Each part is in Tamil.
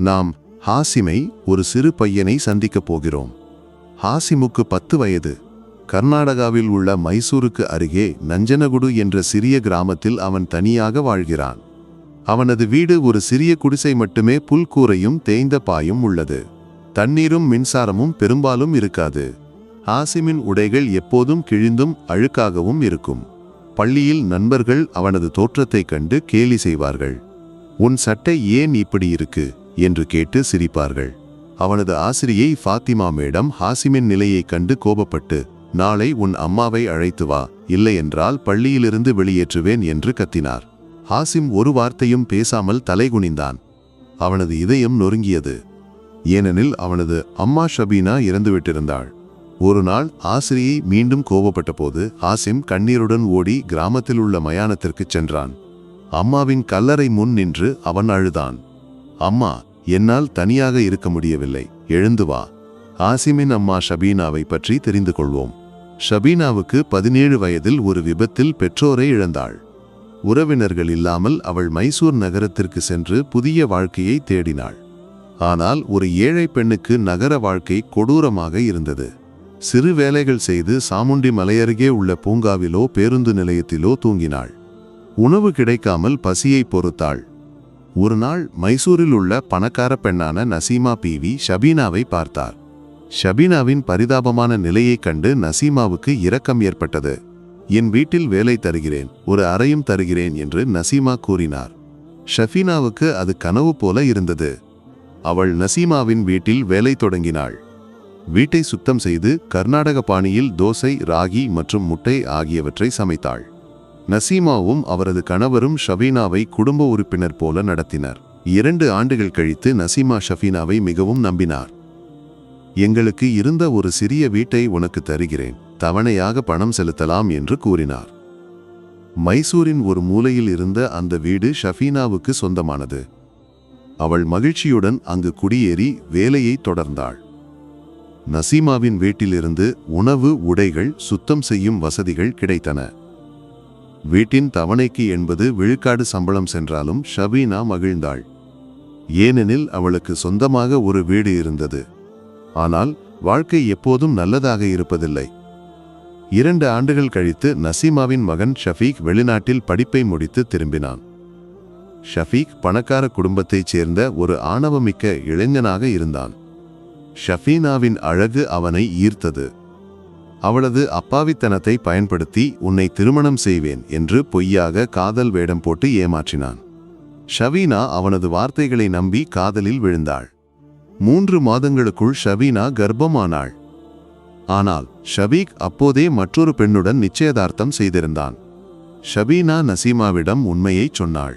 நாம் ஹாசிமை ஒரு சிறு பையனை சந்திக்கப் போகிறோம். ஹாசிமுக்கு பத்து வயது. கர்நாடகாவில் உள்ள மைசூருக்கு அருகே நஞ்சனகுடு என்ற சிறிய கிராமத்தில் அவன் தனியாக வாழ்கிறான். அவனது வீடு ஒரு சிறிய குடிசை மட்டுமே புல்கூரையும் தேய்ந்த பாயும் உள்ளது. தண்ணீரும் மின்சாரமும் பெரும்பாலும் இருக்காது. ஹாசிமின் உடைகள் எப்போதும் கிழிந்தும் அழுக்காகவும் இருக்கும். பள்ளியில் நண்பர்கள் அவனது தோற்றத்தைக் கண்டு கேலி செய்வார்கள். உன் சட்டை ஏன் இப்படி இருக்கு? என்று கேட்டு சிரிப்பார்கள். அவனது ஆசிரியை ஃபாத்திமா மேடம் ஹாசிமின் நிலையைக் கண்டு கோபப்பட்டு நாளை உன் அம்மாவை அழைத்து வா இல்லையென்றால் பள்ளியிலிருந்து வெளியேற்றுவேன் என்று கத்தினார். ஹாசிம் ஒரு வார்த்தையும் பேசாமல் தலைகுனிந்தான். அவனது இதயம் நொறுங்கியது. ஏனெனில் அவனது அம்மா ஷபீனா இறந்துவிட்டிருந்தாள். ஒரு நாள் ஆசிரியை மீண்டும் கோபப்பட்டபோது ஹாசிம் கண்ணீருடன் ஓடி கிராமத்தில் உள்ள மயானத்திற்குச் சென்றான். அம்மாவின் கல்லறை முன் நின்று அவன் அழுதான். அம்மா என்னால் தனியாக இருக்க முடியவில்லை. எழுந்து வா. ஆசிமின் அம்மா ஷபீனாவை பற்றி தெரிந்து கொள்வோம். ஷபீனாவுக்கு பதினேழு வயதில் ஒரு விபத்தில் பெற்றோரை இழந்தாள். உறவினர்கள் இல்லாமல் அவள் மைசூர் நகரத்திற்கு சென்று புதிய வாழ்க்கையை தேடினாள். ஆனால் ஒரு ஏழை பெண்ணுக்கு நகர வாழ்க்கை கொடூரமாக இருந்தது. சிறு வேலைகள் செய்து சாமுண்டி மலையருகே உள்ள பூங்காவிலோ பேருந்து நிலையத்திலோ தூங்கினாள். உணவு கிடைக்காமல் பசியை பொறுத்தாள். ஒரு நாள் மைசூரில் உள்ள பணக்கார பெண்ணான நசீமா பிவி ஷபீனாவை பார்த்தார். ஷபீனாவின் பரிதாபமான நிலையைக் கண்டு நசீமாவுக்கு இரக்கம் ஏற்பட்டது. என் வீட்டில் வேலை தருகிறேன் ஒரு அறையும் தருகிறேன் என்று நசீமா கூறினார். ஷஃபீனாவுக்கு அது கனவு போல இருந்தது. அவள் நசீமாவின் வீட்டில் வேலை தொடங்கினாள். வீட்டை சுத்தம் செய்து கர்நாடக பாணியில் தோசை ராகி மற்றும் முட்டை ஆகியவற்றை சமைத்தாள். நசீமாவும் அவரது கணவரும் ஷபீனாவை குடும்ப உறுப்பினர் போல நடத்தினர். இரண்டு ஆண்டுகள் கழித்து நசீமா ஷஃபீனாவை மிகவும் நம்பினார். எங்களுக்கு இருந்த ஒரு சிறிய வீட்டை உனக்கு தருகிறேன். தவணையாக பணம் செலுத்தலாம் என்று கூறினார். மைசூரின் ஒரு மூலையில் இருந்த அந்த வீடு ஷஃபீனாவுக்கு சொந்தமானது. அவள் மகிழ்ச்சியுடன் அங்கு குடியேறி வேலையை தொடர்ந்தாள். நசீமாவின் வீட்டிலிருந்து உணவு உடைகள் சுத்தம் செய்யும் வசதிகள் கிடைத்தன. வீட்டின் தவணைக்கு என்பது விழுக்காடு சம்பளம் சென்றாலும் ஷபீனா மகிழ்ந்தாள். ஏனெனில் அவளுக்கு சொந்தமாக ஒரு வீடு இருந்தது. ஆனால் வாழ்க்கை எப்போதும் நல்லதாக இருப்பதில்லை. இரண்டு ஆண்டுகள் கழித்து நசீமாவின் மகன் ஷஃபீக் வெளிநாட்டில் படிப்பை முடித்து திரும்பினான். ஷஃபீக் பணக்கார குடும்பத்தைச் சேர்ந்த ஒரு ஆணவமிக்க இளைஞனாக இருந்தான். ஷஃபீனாவின் அழகு அவனை ஈர்த்தது. அவளது அப்பாவித்தனத்தை பயன்படுத்தி உன்னை திருமணம் செய்வேன் என்று பொய்யாக காதல் வேடம் போட்டு ஏமாற்றினான். ஷவீனா அவனது வார்த்தைகளை நம்பி காதலில் விழுந்தாள். மூன்று மாதங்களுக்குள் ஷவீனா கர்ப்பமானாள். ஆனால் ஷபீக் அப்போதே மற்றொரு பெண்ணுடன் நிச்சயதார்த்தம் செய்திருந்தான். ஷபீனா நசீமாவிடம் உண்மையைச் சொன்னாள்.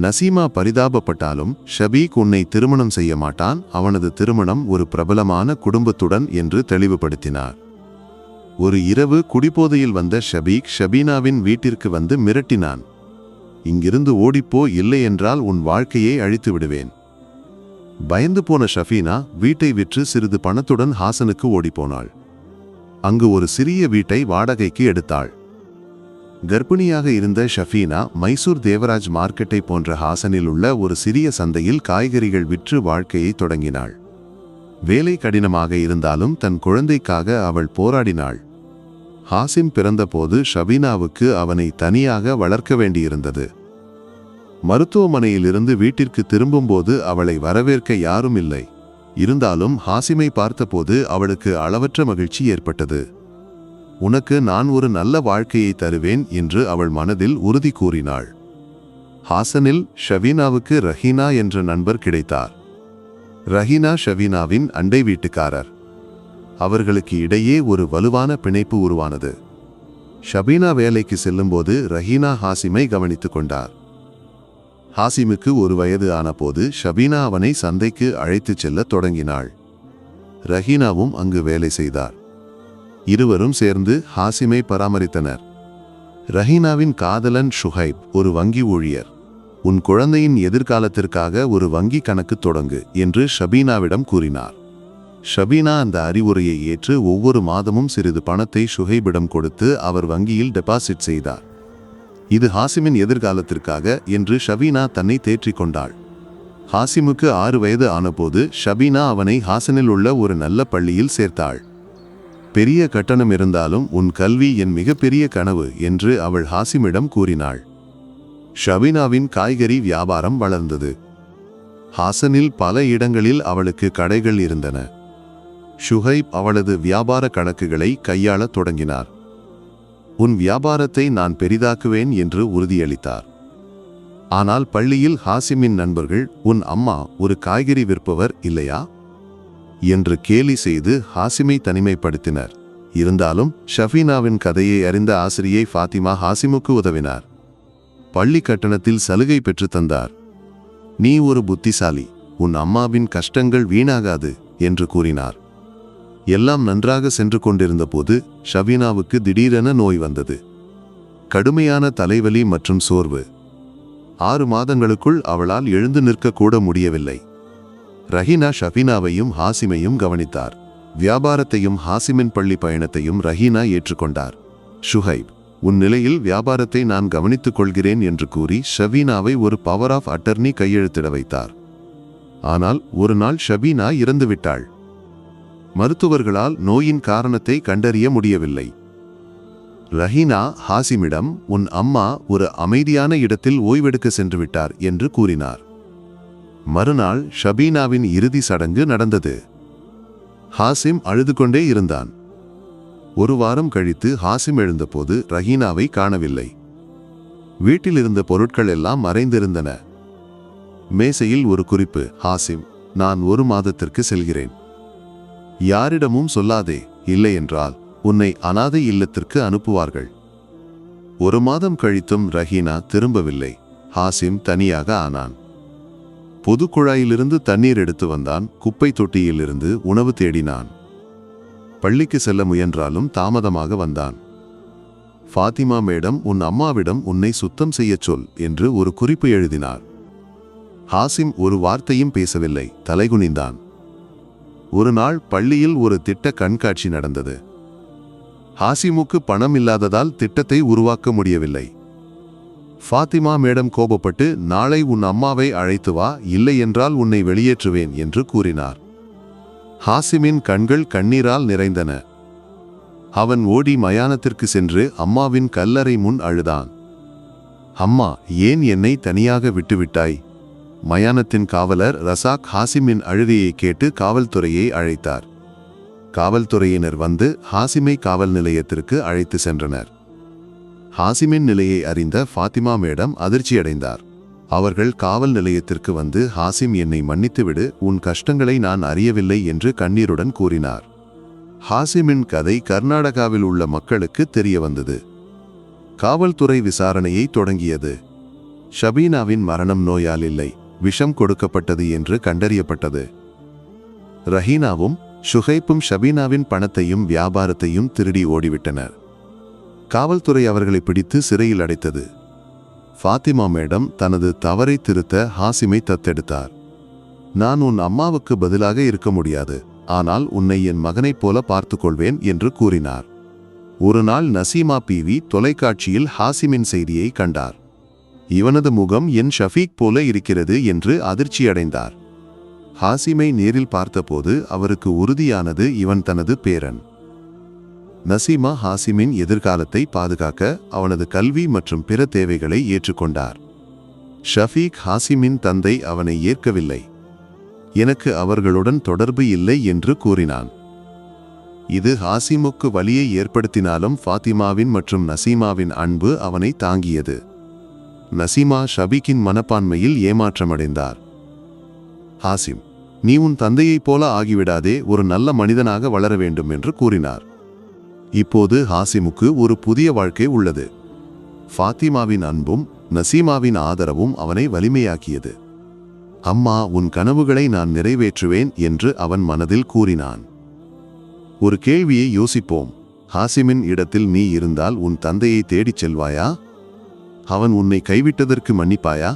நசீமா பரிதாபப்பட்டாலும் ஷபீக் உன்னை திருமணம் செய்ய மாட்டான். அவனது திருமணம் ஒரு பிரபலமான குடும்பத்துடன் என்று தெளிவுபடுத்தினார். ஒரு இரவு குடிபோதையில் வந்த ஷபீக் ஷபீனாவின் வீட்டிற்கு வந்து மிரட்டினான். இங்கிருந்து ஓடிப்போ இல்லையென்றால் உன் வாழ்க்கையை அழித்து விடுவேன். பயந்து போன ஷஃபீனா வீட்டை விற்று சிறிது பணத்துடன் ஹாசனுக்கு ஓடிப்போனாள். அங்கு ஒரு சிறிய வீட்டை வாடகைக்கு எடுத்தாள். கர்ப்பிணியாக இருந்த ஷஃபீனா மைசூர் தேவராஜ் மார்க்கெட்டை போன்ற ஹாசனில் உள்ள ஒரு சிறிய சந்தையில் காய்கறிகள் விற்று வாழ்க்கையை தொடங்கினாள். வேலை கடினமாக இருந்தாலும் தன் குழந்தைக்காக அவள் போராடினாள். ஹாசிம் பிறந்தபோது ஷபீனாவுக்கு அவனை தனியாக வளர்க்க வேண்டியிருந்தது. மருத்துவமனையிலிருந்து வீட்டிற்கு திரும்பும்போது அவளை வரவேற்க யாரும் இல்லை. இருந்தாலும் ஹாசிமை பார்த்தபோது அவளுக்கு அளவற்ற மகிழ்ச்சி ஏற்பட்டது. உனக்கு நான் ஒரு நல்ல வாழ்க்கையை தருவேன் என்று அவள் மனதில் உறுதி கூறினாள். ஹாசனில் ஷவீனாவுக்கு ரஹீனா என்ற நண்பர் கிடைத்தார். ரஹீனா ஷவீனாவின் அண்டை வீட்டுக்காரர். அவர்களுக்கு இடையே ஒரு வலுவான பிணைப்பு உருவானது. ஷபீனா வேலைக்கு செல்லும்போது ரஹீனா ஹாசிமை கவனித்துக் கொண்டார். ஹாசிமுக்கு ஒரு வயது ஆனபோது ஷபீனா அவனை சந்தைக்கு அழைத்துச் செல்ல தொடங்கினாள். ரஹீனாவும் அங்கு வேலை செய்தார். இருவரும் சேர்ந்து ஹாசிமை பராமரித்தனர். ரஹீனாவின் காதலன் ஷுஹைப் ஒரு வங்கி ஊழியர். உன் குழந்தையின் எதிர்காலத்திற்காக ஒரு வங்கி கணக்கு தொடங்கு என்று ஷபீனாவிடம் கூறினார். ஷபீனா அந்த அறிவுரையை ஏற்று ஒவ்வொரு மாதமும் சிறிது பணத்தை ஷுஹைபிடம் கொடுத்து அவர் வங்கியில் டெபாசிட் செய்தார். இது ஹாசிமின் எதிர்காலத்திற்காக என்று ஷபீனா தன்னை தேற்றிக் கொண்டாள். ஹாசிமுக்கு ஆறு வயது ஆனபோது ஷபீனா அவனை ஹாசனில் உள்ள ஒரு நல்ல பள்ளியில் சேர்த்தாள். பெரிய கட்டணம் இருந்தாலும் உன் கல்வி என் மிகப்பெரிய கனவு என்று அவள் ஹாசிமிடம் கூறினாள். ஷபீனாவின் காய்கறி வியாபாரம் வளர்ந்தது. ஹாசனில் பல இடங்களில் அவளுக்கு கடைகள் இருந்தன. ஷுஹைப் அவளது வியாபார கணக்குகளை கையாளத் தொடங்கினார். உன் வியாபாரத்தை நான் பெரிதாக்குவேன் என்று உறுதியளித்தார். ஆனால் பள்ளியில் ஹாசிமின் நண்பர்கள் உன் அம்மா ஒரு காய்கறி விற்பவர் இல்லையா என்று கேலி செய்து ஹாசிமை தனிமைப்படுத்தினர். இருந்தாலும் ஷஃபீனாவின் கதையை அறிந்த ஆசிரியை ஃபாத்திமா ஹாசிமுக்கு உதவினார். பள்ளி கட்டணத்தில் சலுகை பெற்று தந்தார். நீ ஒரு புத்திசாலி. உன் அம்மாவின் கஷ்டங்கள் வீணாகாது என்று கூறினார். எல்லாம் நன்றாக சென்று கொண்டிருந்தபோது ஷவீனாவுக்கு திடீரென நோய் வந்தது. கடுமையான தலைவலி மற்றும் சோர்வு. ஆறு மாதங்களுக்குள் அவளால் எழுந்து நிற்கக்கூட முடியவில்லை. ரஹீனா ஷபீனாவையும் ஹாசிமையும் கவனித்தார். வியாபாரத்தையும் ஹாசிமின் பள்ளி பயணத்தையும் ரஹீனா ஏற்றுக்கொண்டார். ஷுஹைப் உன் நிலையில் வியாபாரத்தை நான் கவனித்துக் கொள்கிறேன் என்று கூறி ஷபீனாவை ஒரு பவர் ஆஃப் அட்டர்னி கையெழுத்திட வைத்தார். ஆனால் ஒரு நாள் ஷபீனா இறந்துவிட்டாள். மருத்துவர்களால் நோயின் காரணத்தை கண்டறிய முடியவில்லை. ரஹீனா ஹாசிமிடம் உன் அம்மா ஒரு அமைதியான இடத்தில் ஓய்வெடுக்க சென்று விட்டார் என்று கூறினார். மறுநாள் ஷபீனாவின் இறுதி சடங்கு நடந்தது. ஹாசிம் அழுது கொண்டே இருந்தான். ஒரு வாரம் கழித்து ஹாசிம் எழுந்தபோது ரஹீனாவை காணவில்லை. வீட்டில் இருந்த பொருட்கள் எல்லாம் மறைந்திருந்தன. மேசையில் ஒரு குறிப்பு ஹாசிம் நான் ஒரு மாதத்திற்கு செல்கிறேன். யாரிடமும் சொல்லாதே இல்லை என்றால் உன்னை அனாதை இல்லத்திற்கு அனுப்புவார்கள். ஒரு மாதம் கழித்தும் ரஹீனா திரும்பவில்லை. ஹாசிம் தனியாக ஆனான். பொது குழாயிலிருந்து தண்ணீர் எடுத்து வந்தான். குப்பை தொட்டியிலிருந்து உணவு தேடினான். பள்ளிக்கு செல்ல முயன்றாலும் தாமதமாக வந்தான். ஃபாத்திமா மேடம் உன் அம்மாவிடம் உன்னை சுத்தம் செய்யச் சொல் என்று ஒரு குறிப்பு எழுதினார். ஹாசிம் ஒரு வார்த்தையும் பேசவில்லை. தலைகுனிந்தான். ஒரு நாள் பள்ளியில் ஒரு திட்ட கண்காட்சி நடந்தது. ஹாசிமுக்கு பணம் இல்லாததால் திட்டத்தை உருவாக்க முடியவில்லை. ஃபாத்திமா மேடம் கோபப்பட்டு நாளை உன் அம்மாவை அழைத்து வா இல்லை என்றால் உன்னை வெளியேற்றுவேன் என்று கூறினார். ஹாசிமின் கண்கள் கண்ணீரால் நிறைந்தன. அவன் ஓடி மயானத்திற்கு சென்று அம்மாவின் கல்லறை முன் அழுதான். அம்மா ஏன் என்னை தனியாக விட்டுவிட்டாய்? மயானத்தின் காவலர் ரசாக் ஹாசிமின் அழுகையை கேட்டு காவல்துறையை அழைத்தார். காவல்துறையினர் வந்து ஹாசிமை காவல் நிலையத்திற்கு அழைத்து சென்றனர். ஹாசிமின் நிலையை அறிந்த ஃபாத்திமா மேடம் அதிர்ச்சியடைந்தார். அவர்கள் காவல் நிலையத்திற்கு வந்து ஹாசிம் என்னை மன்னித்துவிடு உன் கஷ்டங்களை நான் அறியவில்லை என்று கண்ணீருடன் கூறினார். ஹாசிமின் கதை கர்நாடகாவில் உள்ள மக்களுக்கு தெரிய வந்தது. காவல்துறை விசாரணையை தொடங்கியது. ஷபீனாவின் மரணம் நோயால் இல்லை விஷம் கொடுக்கப்பட்டது என்று கண்டறியப்பட்டது. ரஹீனாவும் ஷுஹைப்பும் ஷபீனாவின் பணத்தையும் வியாபாரத்தையும் திருடி ஓடிவிட்டனர். காவல்துறை அவர்களை பிடித்து சிறையில் அடைத்தது. ஃபாத்திமா மேடம் தனது தவறை திருத்த ஹாசிமை தத்தெடுத்தார். நான் உன் அம்மாவுக்கு பதிலாக இருக்க முடியாது ஆனால் உன்னை என் மகனைப் போல பார்த்துக்கொள்வேன் என்று கூறினார். ஒரு நாள் நசீமா பிவி தொலைக்காட்சியில் ஹாசிமின் செய்தியை கண்டார். இவனது முகம் என் ஷஃபீக் போல இருக்கிறது என்று அதிர்ச்சியடைந்தார். ஹாசிமை நேரில் பார்த்தபோது அவருக்கு உறுதியானது இவன் தனது பேரன். நசீமா ஹாசிமின் எதிர்காலத்தை பாதுகாக்க அவனது கல்வி மற்றும் பிற தேவைகளை ஏற்றுக்கொண்டார். ஷஃபீக் ஹாசிமின் தந்தை அவனை ஏற்கவில்லை. எனக்கு அவர்களுடன் தொடர்பு இல்லை என்று கூறினான். இது ஹாசிமுக்கு வலியை ஏற்படுத்தினாலும் ஃபாத்திமாவின் மற்றும் நசீமாவின் அன்பு அவனை தாங்கியது. நசீமா ஷபீக்கின் மனப்பான்மையில் ஏமாற்றமடைந்தார். ஹாசிம் நீ உன் தந்தையைப் போல ஆகிவிடாதே ஒரு நல்ல மனிதனாக வளர வேண்டும் என்று கூறினார். இப்போது ஹாசிமுக்கு ஒரு புதிய வாழ்க்கை உள்ளது. ஃபாத்திமாவின் அன்பும் நசீமாவின் ஆதரவும் அவனை வலிமையாக்கியது. அம்மா உன் கனவுகளை நான் நிறைவேற்றுவேன் என்று அவன் மனதில் கூறினான். ஒரு கேள்வியை யோசிப்போம். ஹாசிமின் இடத்தில் நீ இருந்தால் உன் தந்தையை தேடிச் செல்வாயா? அவன் உன்னை கைவிட்டதற்கு மன்னிப்பாயா?